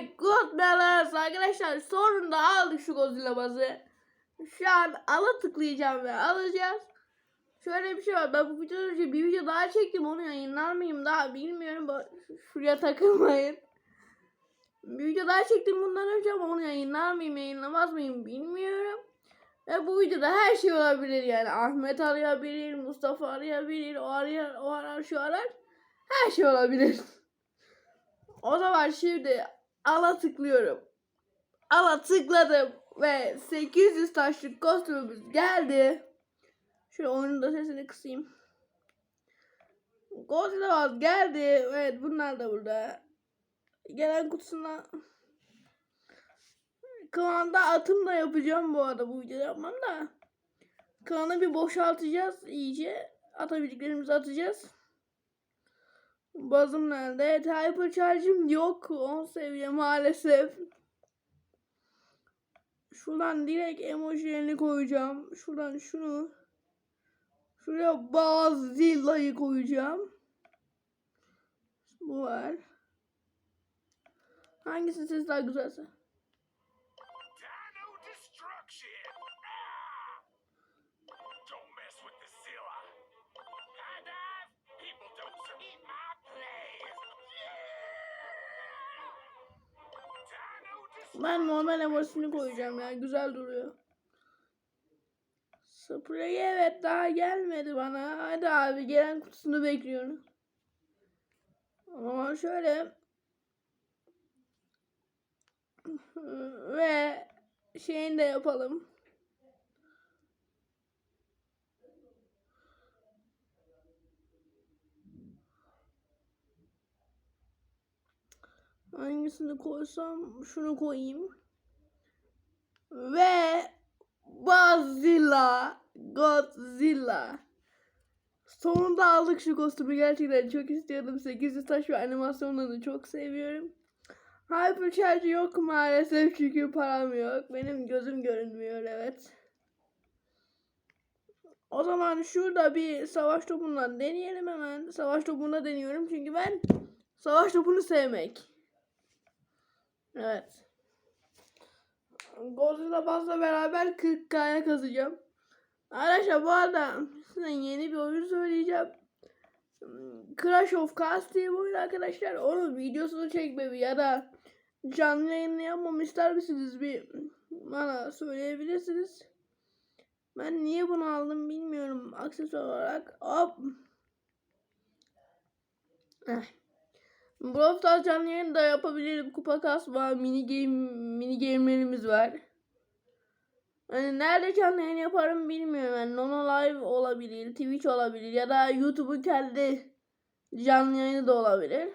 my goodness arkadaşlar sonunda aldık şu Godzilla bazı. Şu an ala tıklayacağım ve alacağız. Şöyle bir şey var. Ben bu videodan önce bir video daha çektim. Onu yayınlar mıyım daha bilmiyorum. Şuraya takılmayın. Bir video daha çektim bundan önce ama onu yayınlar mıyım yayınlamaz mıyım bilmiyorum. Ve bu videoda her şey olabilir yani. Ahmet arayabilir, Mustafa arayabilir, o arar, o arar, şu arar. Her şey olabilir. O zaman şimdi ala tıklıyorum. Ala tıkladım ve 800 taşlık kostümümüz geldi. Şöyle oyunun da sesini kısayım. Godzilla geldi. Evet bunlar da burada. Gelen kutusuna Klanda atım da yapacağım bu arada bu videoda yapmam da. Klanı bir boşaltacağız iyice. Atabildiklerimizi atacağız. Bazım nerede? Evet, hypercharge'ım yok. 10 seviye maalesef. Şuradan direkt emojilerini koyacağım. Şuradan şunu. Şuraya Bazilla'yı koyacağım. Bu var. Hangisi ses daha güzelse? Ben normal emojisini koyacağım ya. Güzel duruyor. Sprey evet daha gelmedi bana. Hadi abi gelen kutusunu bekliyorum. Ama şöyle ve şeyini de yapalım. Hangisini koysam şunu koyayım. Ve Godzilla. Godzilla. Sonunda aldık şu kostümü gerçekten çok istiyordum. 800 taş ve animasyonlarını çok seviyorum. Hypercharge yok maalesef çünkü param yok. Benim gözüm görünmüyor evet. O zaman şurada bir savaş topundan deneyelim hemen. Savaş topunda deniyorum çünkü ben savaş topunu sevmek. Evet. Godzilla Buzz'la beraber 40k'ya kazacağım. Arkadaşlar bu arada size yeni bir oyun söyleyeceğim. Crash of Cars diye bir oyun arkadaşlar. Onun videosunu çekmemi ya da canlı yayını yapmamı ister misiniz? Bir bana söyleyebilirsiniz. Ben niye bunu aldım bilmiyorum aksesuar olarak. Hop. Eh. Brawl Stars canlı yayını da yapabilirim. Kupa kasma, mini game, mini game'lerimiz var. Hani nerede canlı yayın yaparım bilmiyorum. Yani Nono Live olabilir, Twitch olabilir ya da YouTube'un kendi canlı yayını da olabilir.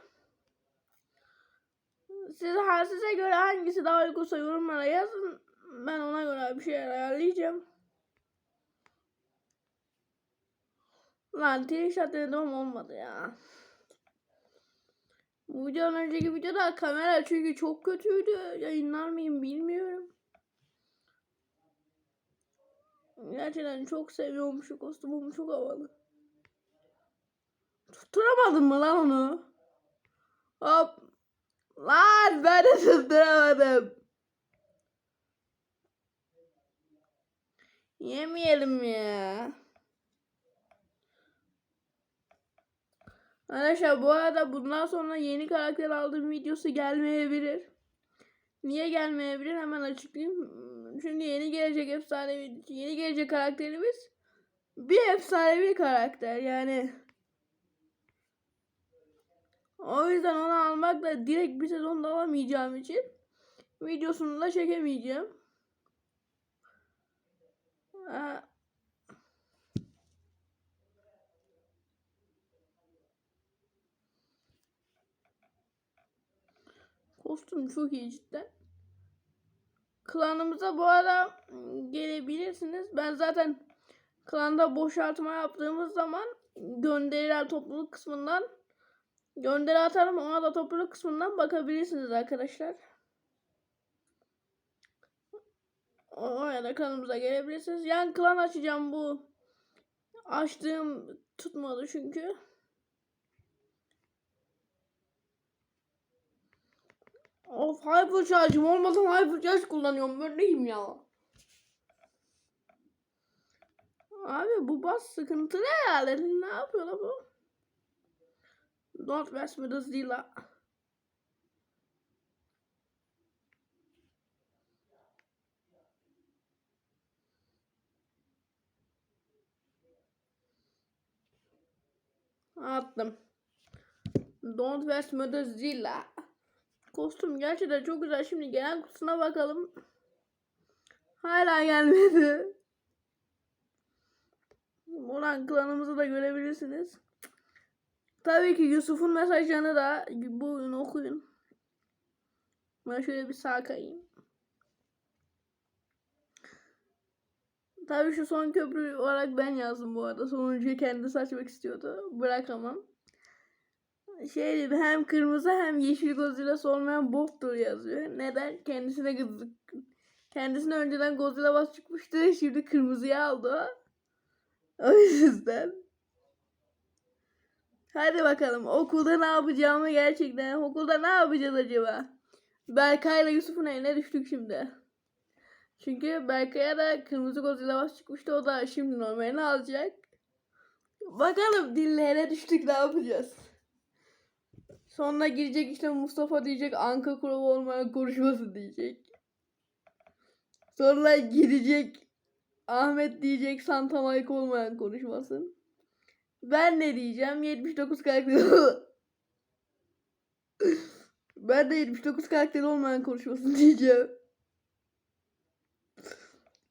Siz, ha, size göre hangisi daha uygunsa yorumlara yazın. Ben ona göre bir şeyler ayarlayacağım. Lan denedim ama olmadı ya. Bu videodan önceki videoda kamera çünkü çok kötüydü. Yayınlar mıyım bilmiyorum. Gerçekten çok seviyorum şu kostümümü çok havalı. Tutturamadın mı lan onu? Hop. Lan ben de tutturamadım. Yemeyelim ya. Arkadaşlar bu arada bundan sonra yeni karakter aldığım videosu gelmeyebilir. Niye gelmeyebilir hemen açıklayayım. Çünkü yeni gelecek efsanevi, yeni gelecek karakterimiz bir efsanevi karakter yani. O yüzden onu almakla direkt bir sezonda alamayacağım için videosunu da çekemeyeceğim. Ha, Kostüm çok iyi cidden. Klanımıza bu ara gelebilirsiniz. Ben zaten klanda boşaltma yaptığımız zaman gönderiler topluluk kısmından gönderi atarım. Ona da topluluk kısmından bakabilirsiniz arkadaşlar. Oraya da kanalımıza gelebilirsiniz. Yani klan açacağım bu. Açtığım tutmadı çünkü. Of hyper charge'ım olmadan hyper charge kullanıyorum. Ben neyim ya? Abi bu bas sıkıntılı herhalde. Ne yapıyor bu? Don't mess with us Zilla. Attım. Don't mess with us Zilla. Kostüm gerçekten çok güzel. Şimdi gelen kutusuna bakalım. Hala gelmedi. Buradan klanımızı da görebilirsiniz. Tabii ki Yusuf'un mesajlarını da bu okuyun. Ben şöyle bir sağ kayayım. Tabii şu son köprü olarak ben yazdım bu arada. Sonuncuyu kendisi açmak istiyordu. Bırakamam. Şey hem kırmızı hem yeşil Godzilla olmayan bottur yazıyor. Neden? Kendisine gıdık. Kendisine önceden Godzilla bas çıkmıştı. Şimdi kırmızıya aldı. O yüzden. Hadi bakalım okulda ne yapacağımı gerçekten. Okulda ne yapacağız acaba? Berkay ile Yusuf'un eline düştük şimdi. Çünkü Berkay'a da kırmızı Godzilla bas çıkmıştı. O da şimdi normalini alacak. Bakalım dillere düştük ne yapacağız? Sonra girecek işte Mustafa diyecek Anka kuralı olmayan konuşması diyecek. Sonra girecek Ahmet diyecek Santa Mike olmayan konuşmasın. Ben ne diyeceğim? 79 karakteri. ben de 79 karakteri olmayan konuşmasın diyeceğim.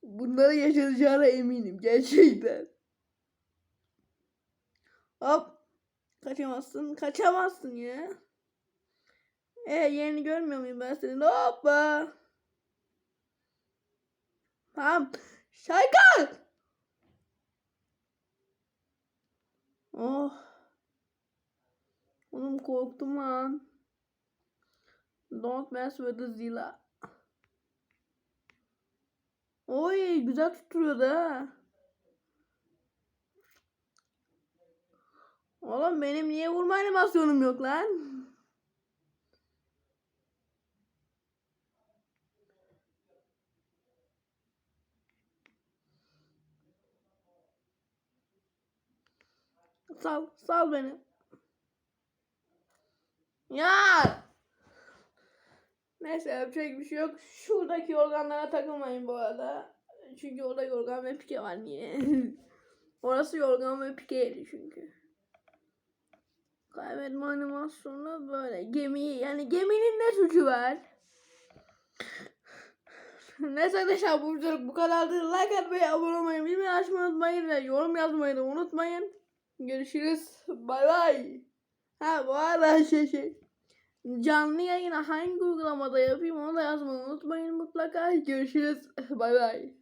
Bunları yaşanacağına eminim gerçekten. Hop. Kaçamazsın. Kaçamazsın ya. E yerini görmüyor muyum ben senin? Hoppa. Tamam. Şayka. Oh. Oğlum korktum lan. Don't mess with the Zilla. Oy güzel tutturuyor da. Oğlum benim niye vurma animasyonum yok lan? Sal, sal beni. Ya! Neyse yapacak bir şey yok. Şuradaki yorganlara takılmayın bu arada. Çünkü orada yorgan ve pike var niye? Orası yorgan ve pikeydi çünkü. Kaybetme animasyonu böyle. Gemi yani geminin ne suçu var? Neyse arkadaşlar bu videoluk bu kadardı. Like atmayı, abone olmayı, bilmeyi açmayı unutmayın ve yorum yazmayı da unutmayın. Görüşürüz. Bay bay. Ha bu arada şey şey. Canlı yayını hangi uygulamada yapayım onu da yazmayı unutmayın mutlaka. Görüşürüz. Bay bay.